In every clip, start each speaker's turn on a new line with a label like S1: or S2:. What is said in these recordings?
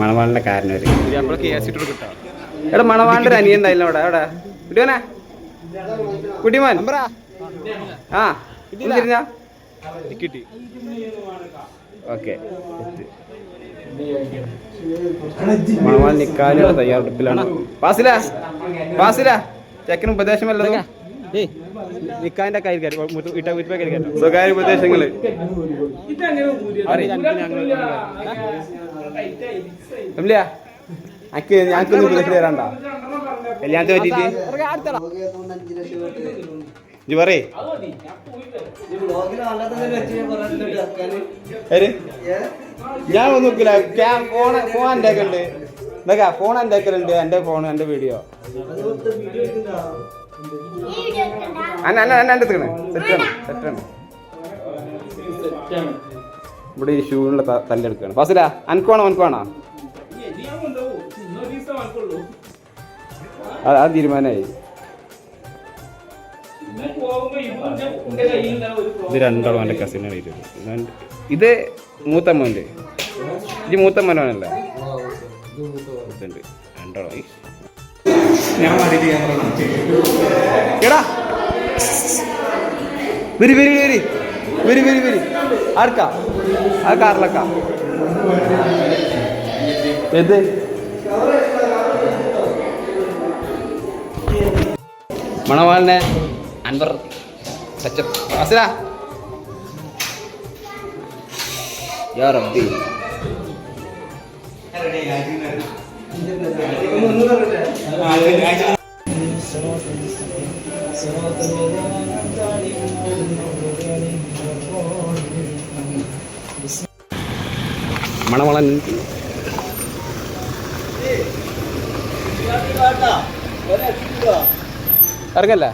S1: മണവാളിന്റെ കാരനൊരു കിട്ടാം. എടാ മണവാളിന്റെ ഒരു അനിയൻ ഉണ്ടായില്ല അവിടെ. അവിടെ കുട്ടിയോനെ കുട്ടിമാൻ? ആ തിരിഞ്ഞ
S2: കിട്ടി.
S1: ഓക്കെ. മണവാൾ നിക്കാനുള്ള തയ്യാറെടുപ്പിലാണ്. പാസില പാസില ചെക്കന് ഉപദേശം വല്ലതും?
S2: ഏയ് നിക്കാന്റെ കയ്യിൽ കയറി. ഇട്ട
S1: സ്വകാര്യ ഉപദേശങ്ങൾ ഇല്ല. അനക്ക് ഞങ്ങൾക്കൊന്നും ഉപദേശം തരാണ്ട കല്യാണത്തെ പറ്റിയിട്ട്? പറയേ? ഞാൻ ഒന്നും ക്യാം ഫോൺ ഫോൺ എന്റെ ഉണ്ട് ഇതൊക്കെ ഫോൺ എന്റെ ഉണ്ട് എന്റെ ഫോൺ എന്റെ വീഡിയോ. അന്ന അന്ന അന്ന എന്റെ എടുക്കണേ സെറ്റാണ് സെറ്റാണ് ഇവിടെ ഈ ഷൂവിനുള്ള തല്ലെടുക്കുകയാണ് ഫസില അനക്കുവാണോ അനക്കുവാണോ അത് അത് തീരുമാനമായി ഇത് രണ്ടാളും എന്റെ കസിനാണ് ഇത് ഇത് മൂത്തമ്മന്റെ ഇത് മൂത്തമ്മനല്ലേ ഇതുണ്ട്. രണ്ടാളും. എടാ വരി വരി വരി. വരി വരി വരി. ആർക്കാ? ആ കാറിലൊക്കാ എന്ത് മണവാളിനെ അൻവർ സച്ചപ്പ് അസല. യാ റബ്ബി. മണവളൻ. ഇറങ്ങല്ല?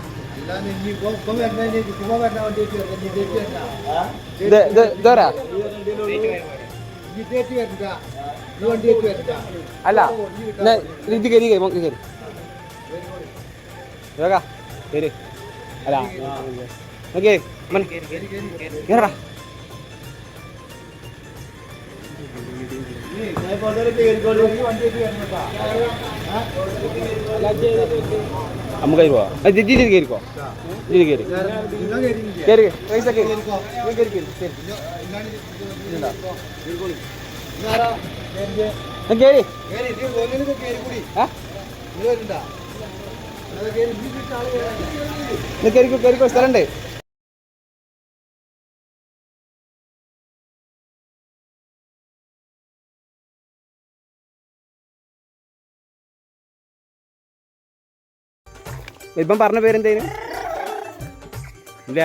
S1: അല്ല ഇത് കയറി കയറി അല്ല. ഓക്കെ കേറടാ നമുക്ക് കയറി പോവാം ജിജി ജിജി കയറിക്കോ ജിജി കയറി കയറി പൈസ കയറി കയറി കയറിക്കോ സ്ഥലമുണ്ട് ഇപ്പം പറഞ്ഞ പേരെന്തേനും? ഇല്ല.